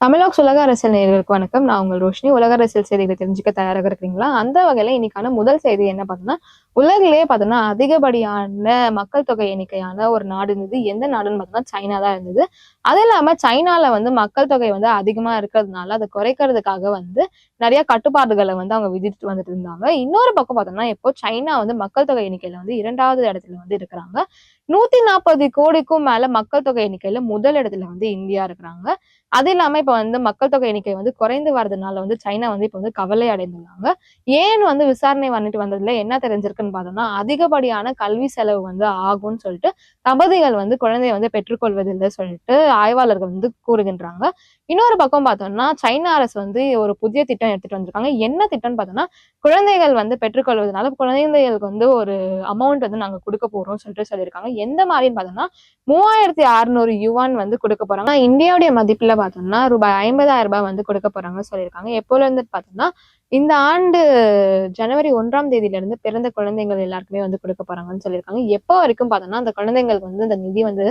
தமிழாக்ஸ் உலக அரசியல் நேர்களுக்கு வணக்கம். நான் உங்கள் ரோஷினி. உலக அரசியல் செய்திகளை தெரிஞ்சுக்க தயாராக இருக்கிறீங்களா? அந்த வகையில இன்னைக்கான முதல் செய்தி என்ன பார்த்தோம்னா உலகிலேயே பார்த்தோம்னா அதிகப்படியான மக்கள் தொகை எண்ணிக்கையான ஒரு நாடு இருந்தது. எந்த நாடுன்னு பார்த்தோம்னா சைனா தான் இருந்தது. அது இல்லாம சைனால வந்து மக்கள் தொகை வந்து அதிகமா இருக்கிறதுனால அதை குறைக்கிறதுக்காக வந்து நிறைய கட்டுப்பாடுகளை வந்து அவங்க விதித்து வந்துட்டு இருந்தாங்க. இன்னொரு பக்கம் பார்த்தோம்னா இப்போ சைனா வந்து மக்கள் தொகை எண்ணிக்கையில வந்து இரண்டாவது இடத்துல வந்து இருக்கிறாங்க. நூத்தி நாற்பது கோடிக்கும் மேல மக்கள் தொகை எண்ணிக்கையில முதல் இடத்துல வந்து இந்தியா இருக்கிறாங்க. அது இல்லாம இப்ப வந்து மக்கள் தொகை எண்ணிக்கை வந்து குறைந்து வரதுனால வந்து சைனா வந்து இப்ப வந்து கவலை அடைந்துள்ளாங்க ஏன் வந்து விசாரணை பண்ணிட்டு வந்ததுல என்ன தெரிஞ்சிருக்குன்னு பார்த்தோம்னா அதிகப்படியான கல்வி செலவு வந்து ஆகும்னு சொல்லிட்டு தம்பதிகள் வந்து குழந்தையை வந்து பெற்றுக்கொள்வதில்லை சொல்லிட்டு ஆய்வாளர்கள் வந்து கூறுகின்றாங்க. இன்னொரு பக்கம் பார்த்தோம்னா சைனா அரசு வந்து ஒரு புதிய திட்டம் எடுத்துட்டு வந்திருக்காங்க. என்ன திட்டம்னு பார்த்தோம்னா குழந்தைகள் வந்து பெற்றுக்கொள்வதனால குழந்தைகளுக்கு வந்து ஒரு அமௌண்ட் வந்து நாங்க கொடுக்க போறோம் சொல்லிட்டு சொல்லியிருக்காங்க. எந்த மாதிரின்னு பார்த்தோம்னா மூவாயிரத்தி அறுநூறு யுவான் வந்து கொடுக்க போறாங்க. இந்தியாவுடைய மதிப்புல பார்த்தோம்னா ரூபாய் ஐம்பதாயிரம் ரூபாய் வந்து கொடுக்க போறாங்க சொல்லியிருக்காங்க. எப்போல இருந்து பார்த்தோம்னா இந்த ஆண்டு ஜனவரி ஒன்றாம் தேதியில இருந்து பிறந்த குழந்தைகள் எல்லாருக்குமே வந்து கொடுக்க போறாங்கன்னு சொல்லியிருக்காங்க. எப்போ வரைக்கும் பார்த்தோம்னா அந்த குழந்தைங்களுக்கு வந்து இந்த நிதி வந்து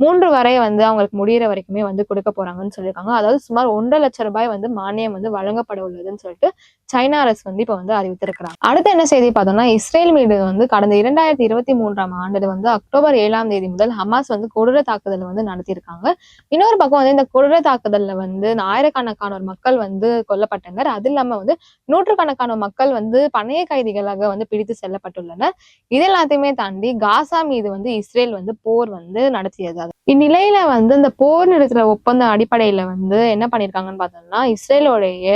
மூன்று வரை வந்து அவங்களுக்கு முடிகிற வரைக்குமே வந்து கொடுக்க போறாங்கன்னு சொல்லியிருக்காங்க. அதாவது சுமார் ஒன்றரை லட்சம் ரூபாய் வந்து மானியம் வந்து வழங்கப்பட உள்ளதுன்னு சொல்லிட்டு சைனா அரசு வந்து இப்போ வந்து அறிவித்திருக்கிறாங்க. அடுத்து என்ன செய்தி பார்த்தோம்னா இஸ்ரேல் மீது வந்து கடந்த இரண்டாயிரத்தி இருபத்தி மூன்றாம் ஆண்டு வந்து அக்டோபர் ஏழாம் தேதி முதல் ஹமாஸ் வந்து கொடூர தாக்குதல் வந்து நடத்தியிருக்காங்க. இன்னொரு பக்கம் வந்து இந்த கொடூர தாக்குதல்ல வந்து ஆயிரக்கணக்கான ஒரு மக்கள் வந்து கொல்லப்பட்டனர். அது இல்லாம வந்து நூற்றுக்கணக்கான மக்கள் வந்து பணைய கைதிகளாக வந்து பிடித்து செல்லப்பட்டுள்ளனர் இது எல்லாத்தையுமே தாண்டி காசா மீது வந்து இஸ்ரேல் வந்து போர் வந்து நடத்தியது. இந்நிலையில வந்து இந்த போர் நிறுத்துற ஒப்பந்த அடிப்படையில வந்து என்ன பண்ணிருக்காங்கன்னு பார்த்தோம்னா இஸ்ரேலோடைய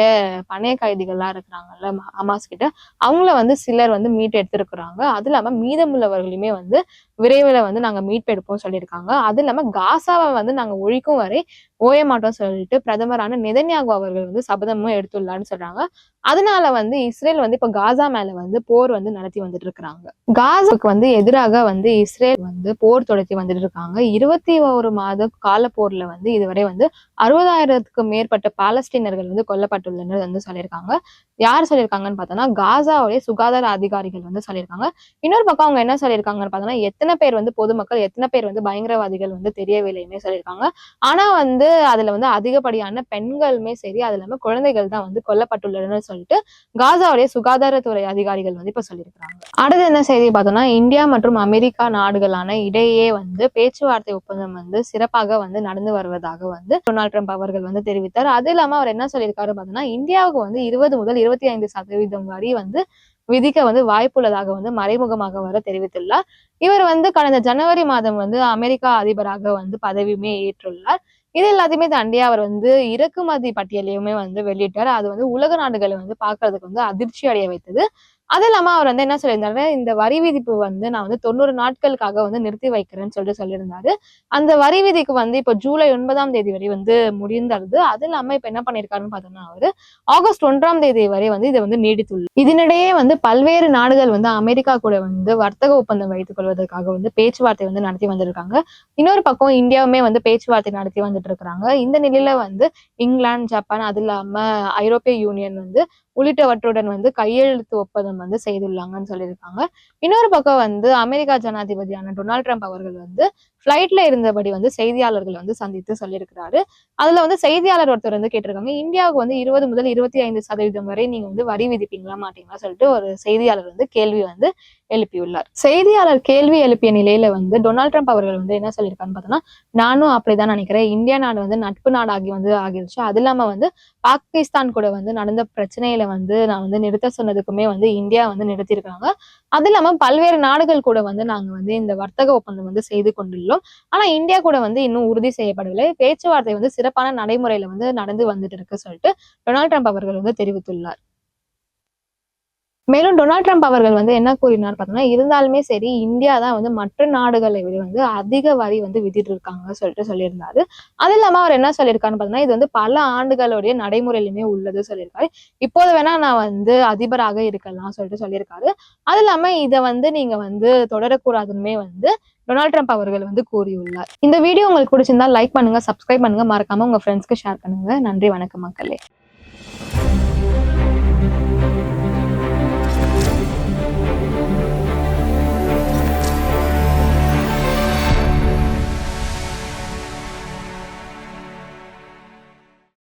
பணைய கைதிகள்லாம் இருக்கிறாங்கல்ல ஹமாஸ் கிட்ட அவங்கள வந்து சிலர் வந்து மீட் எடுத்திருக்கிறாங்க. அது இல்லாம மீதமுள்ளவர்களுமே வந்து விரைவில் வந்து நாங்க மீட்பு எடுப்போம் சொல்லியிருக்காங்க. அது இல்லாம காசாவை வந்து நாங்க ஒழிக்கும் வரை ஓய மாட்டோம் சொல்லிட்டு பிரதமரான நெதன்யாகு அவர்கள் வந்து சபதமும் எடுத்துள்ளான்னு சொல்றாங்க. அதனால வந்து இஸ்ரேல் வந்து இப்ப காசா மேல வந்து போர் வந்து நடத்தி வந்துட்டு இருக்கிறாங்க. காசாவுக்கு வந்து எதிராக வந்து இஸ்ரேல் வந்து போர் தொடர்த்தி வந்துட்டு இருக்காங்க. இருபத்தி ஒரு மாத கால போர்ல வந்து இதுவரை வந்து அறுபதாயிரத்துக்கும் மேற்பட்ட பாலஸ்தீனர்கள் வந்து கொல்லப்பட்டுள்ளனர் வந்து சொல்லியிருக்காங்க. யார் சொல்லியிருக்காங்கன்னு பார்த்தோம்னா காசாவுடைய சுகாதார அதிகாரிகள் வந்து சொல்லியிருக்காங்க. இன்னொரு பக்கம் அவங்க என்ன சொல்லியிருக்காங்கன்னு பார்த்தோம்னா எத்தனை பேர் வந்து பொதுமக்கள் எத்தனை பேர் வந்து பயங்கரவாதிகள் வந்து தெரியவில்லையுமே சொல்லியிருக்காங்க. ஆனா வந்து அதுல வந்து அதிகப்படியான பெண்களுமே சரி அது இல்லாம குழந்தைகள் தான் வந்து கொல்லப்பட்டுள்ளனர் சொல்லிட்டு காசாவுடைய சுகாதாரத்துறை அதிகாரிகள் வந்து இப்ப சொல்லியிருக்காங்க அடுத்து என்ன செய்தி பார்த்தோம்னா இந்தியா மற்றும் அமெரிக்கா நாடுகளான இடையே வந்து பேச்சுவார்த்தை ஒப்பந்தம் வந்து சிறப்பாக வந்து நடந்து வருவதாக வந்து டொனால்ட் ட்ரம்ப் அவர்கள் வந்து தெரிவித்தார். அது இல்லாம அவர் என்ன சொல்லியிருக்காரு பார்த்தோம்னா இந்தியாவுக்கு வந்து இருபது முதல் இருபத்தி ஐந்து சதவீதம் வரி வந்து விதிக்க வந்து வாய்ப்புள்ளதாக வந்து மறைமுகமாக வர தெரிவித்துள்ளார். இவர் வந்து கடந்த ஜனவரி மாதம் வந்து அமெரிக்கா அதிபராக வந்து பதவியுமே ஏற்றுள்ளார். இது எல்லாத்தையுமே தாண்டி அவர் வந்து இறக்குமதி பட்டியலையுமே வந்து வெளியிட்டார். அது வந்து உலக நாடுகளை வந்து பார்க்கறதுக்கு வந்து அதிர்ச்சி அடைய வைத்தது. அது இல்லாம அவர் வந்து என்ன சொல்லியிருந்தாரு இந்த வரி விதிப்பு வந்து நான் வந்து தொண்ணூறு நாட்களுக்காக வந்து நிறுத்தி வைக்கிறேன்னு சொல்லிட்டு சொல்லியிருந்தாரு. அந்த வரி விதிக்கு வந்து இப்போ ஜூலை ஒன்பதாம் தேதி வரை வந்து முடிந்தது. அது இல்லாம இப்ப என்ன பண்ணிருக்காருன்னு பார்த்தோம்னா அவரு ஆகஸ்ட் ஒன்றாம் தேதி வரை வந்து இதை வந்து நீடித்துள்ளது இதனிடையே வந்து பல்வேறு நாடுகள் வந்து அமெரிக்கா கூட வந்து வர்த்தக ஒப்பந்தம் வைத்துக் கொள்வதற்காக வந்து பேச்சுவார்த்தை வந்து நடத்தி வந்திருக்காங்க. இன்னொரு பக்கம் இந்தியாவுமே வந்து பேச்சுவார்த்தை நடத்தி வந்துட்டு இருக்கிறாங்க இந்த நிலையில வந்து இங்கிலாந்து ஜப்பான் அது இல்லாம ஐரோப்பிய யூனியன் வந்து உள்ளிட்டவற்றுடன் வந்து கையெழுத்து ஒப்பந்தம் வந்து செய்துள்ளாங்கன்னு சொல்லியிருக்காங்க. இன்னொரு பக்கம் வந்து அமெரிக்கா ஜனாதிபதியான டொனால்ட் ட்ரம்ப் அவர்கள் வந்து ஃப்ளைட்ல இருந்தபடி வந்து செய்தியாளர்கள் வந்து சந்தித்து சொல்லியிருக்கிறாரு. அதுல வந்து செய்தியாளர் ஒருத்தர் வந்து கேட்டிருக்காங்க இந்தியாவுக்கு வந்து இருபது முதல் இருபத்தி ஐந்து சதவீதம் வரை நீங்க வந்து வரி விதிப்பீங்களா மாட்டீங்களா? சொல்லிட்டு ஒரு செய்தியாளர் வந்து கேள்வி வந்து எழுப்பியுள்ளார். செய்தியாளர் கேள்வி எழுப்பிய நிலையில வந்து டொனால்ட் ட்ரம்ப் அவர்கள் வந்து என்ன சொல்லியிருக்காருன்னு பார்த்தோம்னா நானும் அப்படிதான் நினைக்கிறேன். இந்தியா நாடு வந்து நட்பு நாடாகி வந்து ஆகிருச்சு. அது இல்லாம வந்து பாகிஸ்தான் கூட வந்து நடந்த பிரச்சனையில வந்து நான் வந்து நிறுத்த சொன்னதுக்குமே வந்து இந்தியா வந்து நிறுத்தியிருக்காங்க அது இல்லாம பல்வேறு நாடுகள் கூட வந்து நாங்க வந்து இந்த வர்த்தக ஒப்பந்தம் வந்து செய்து கொண்டுள்ளோம். ஆனா இந்தியா கூட வந்து இன்னும் உறுதி செய்யப்படவில்லை. பேச்சுவார்த்தை வந்து சிறப்பான நடைமுறையில வந்து நடந்து வந்துட்டு இருக்கு சொல்லிட்டு டொனால்ட் ட்ரம்ப் அவர்கள் வந்து தெரிவித்துள்ளார். மேலும் டொனால்ட் ட்ரம்ப் அவர்கள் வந்து என்ன கூறினார் பார்த்தோம்னா இருந்தாலுமே சரி இந்தியா தான் வந்து மற்ற நாடுகளை விட வந்து அதிக வரி வந்து விதிட்டு இருக்காங்க சொல்லிட்டு சொல்லியிருந்தாரு. அது இல்லாம அவர் என்ன சொல்லியிருக்காருன்னு பார்த்தோம்னா இது வந்து பல ஆண்டுகளுடைய நடைமுறையிலுமே உள்ளது சொல்லியிருக்காரு. இப்போது வேணா நான் வந்து அதிபராக இருக்கலாம் சொல்லிட்டு சொல்லியிருக்காரு. அது இல்லாம இதை வந்து நீங்க வந்து தொடரக்கூடாதுன்னே வந்து டொனால்ட் ட்ரம்ப் அவர்கள் வந்து கூறியுள்ளார். இந்த வீடியோ உங்களுக்கு பிடிச்சிருந்தா லைக் பண்ணுங்க சப்ஸ்கிரைப் பண்ணுங்க. மறக்காம உங்க ஃப்ரெண்ட்ஸ்க்கு ஷேர் பண்ணுங்க. நன்றி வணக்கம் மக்களே.